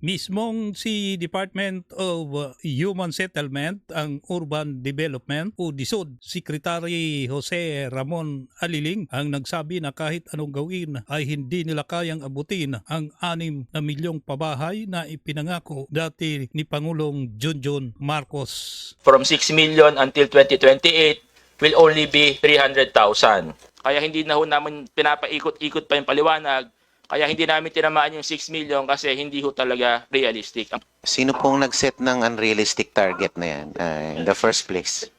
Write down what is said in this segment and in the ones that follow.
Mismong si Department of Human Settlement ang Urban Development o DSUD, Secretary Jose Ramon Aliling ang nagsabi na kahit anong gawin ay hindi nila kayang abutin ang anim na milyong pabahay na ipinangako dati ni Pangulong Junjun Marcos. from 6 million until 2028 will only be 300,000. Kaya hindi na ho namin pinapaikot-ikot pa yung paliwanag. Kaya hindi namin tinamaan yung 6 million kasi hindi ho talaga realistic. Sino pong nag-set ng unrealistic target na yan uh, in the first place?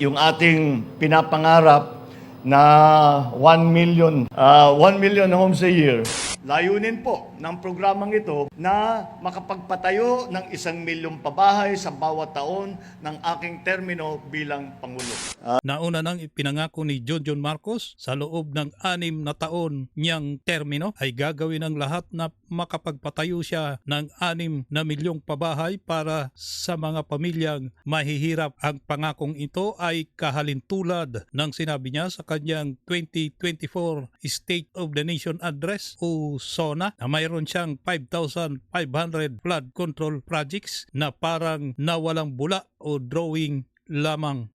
yung ating pinapangarap na 1 million, ah, 1 million homes a year. Layunin po ng programang ito na makapagpatayo ng isang milyong pabahay sa bawat taon ng aking termino bilang Pangulo. Nauna nang ipinangako ni Junjun Marcos sa loob ng anim na taon niyang termino ay gagawin ang lahat na makapagpatayo siya ng anim na milyong pabahay para sa mga pamilyang mahihirap. Ang pangakong ito ay kahalintulad ng sinabi niya sa kanyang 2024 State of the Nation Address o SONA na mayroon siyang 5,500 flood control projects na parang nawalang bula o drawing lamang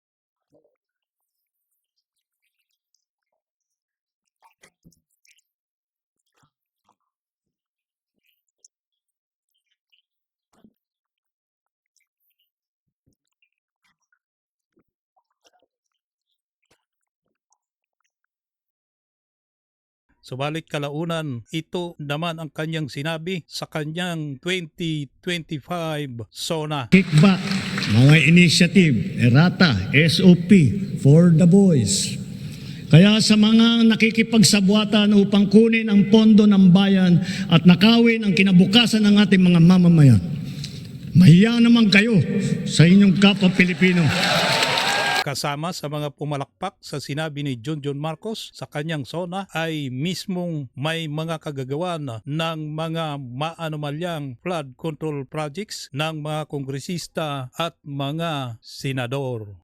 Subalit kalaunan, ito naman ang kanyang sinabi sa kanyang 2025 SONA. kickback, mga initiative, errata, SOP for the boys. Kaya sa mga nakikipagsabwatan upang kunin ang pondo ng bayan at nakawin ang kinabukasan ng ating mga mamamayan, mahiya naman kayo sa inyong kapwa Pilipino. Kasama sa mga pumalakpak sa sinabi ni Junjun Marcos sa kanyang SONA ay mismong may mga kagagawan ng mga maanomalyang flood control projects ng mga kongresista at mga senador.